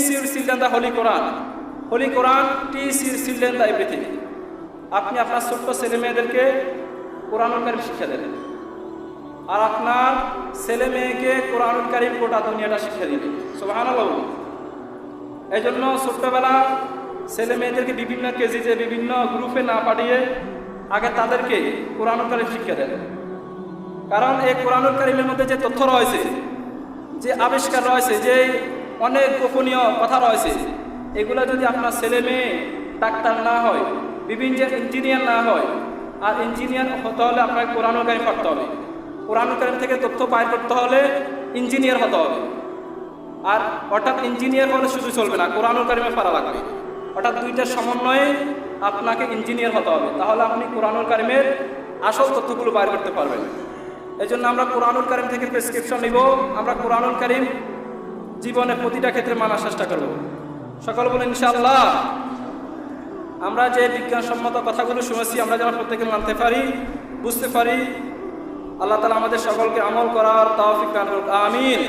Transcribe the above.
children the Holy Quran. Holy Quran teach your children the everything. আপনি আপনার ছোট্ট ছেলে মেয়েদেরকে কোরআনুল কারিম শিক্ষা দেবেন আর আপনার ছেলে মেয়েকে কোরআনুল কারিম গোটা দুনিয়াটা শিক্ষা দিবে সোহানা বাবু এই জন্য ছোট্টবেলা ছেলে মেয়েদেরকে বিভিন্ন কেজিতে, বিভিন্ন গ্রুপে না পাঠিয়ে আগে তাদেরকে কোরআনুল কারিম শিক্ষা দেন কারণ এই কোরআনুল কারিমের মধ্যে যে তথ্য রয়েছে, যে আবিষ্কার রয়েছে, যে অনেক গোপনীয় কথা রয়েছে। এগুলো যদি আপনার ছেলে মেয়ে, ডাক্তার না হয়, বিভিন্ন ইঞ্জিনিয়ার না হয়, আর ইঞ্জিনিয়ার হতে হলে আপনাকে কোরআনুল কারিম পড়তে হবে। কোরআনুল কারিম থেকে তথ্য বাইর করতে হলে ইঞ্জিনিয়ার হতে হবে। আর অর্থাৎ ইঞ্জিনিয়ার হলে শুধু চলবে না কোরআনুল কারিমে পারা লাগবে। অর্থাৎ দুইটার সমন্বয়ে আপনাকে ইঞ্জিনিয়ার হতে হবে। তাহলে আপনি কোরআনুল কারিমের আসল তথ্যগুলো বাইর করতে পারবেন। এই জন্য আমরা কোরআনুল কারিম থেকে প্রেসক্রিপশন নিব। আমরা কোরআনুল কারিম জীবনে প্রতিটা ক্ষেত্রে মানার চেষ্টা করব। সকল বলে ইনশাআল্লাহ। আমরা যে বিজ্ঞানসম্মত কথাগুলো শুনেছি, আমরা যেন প্রত্যেকে মানতে পারি, বুঝতে পারি, আল্লাহ তালা আমাদের সকলকে আমল করার তাও আমিন।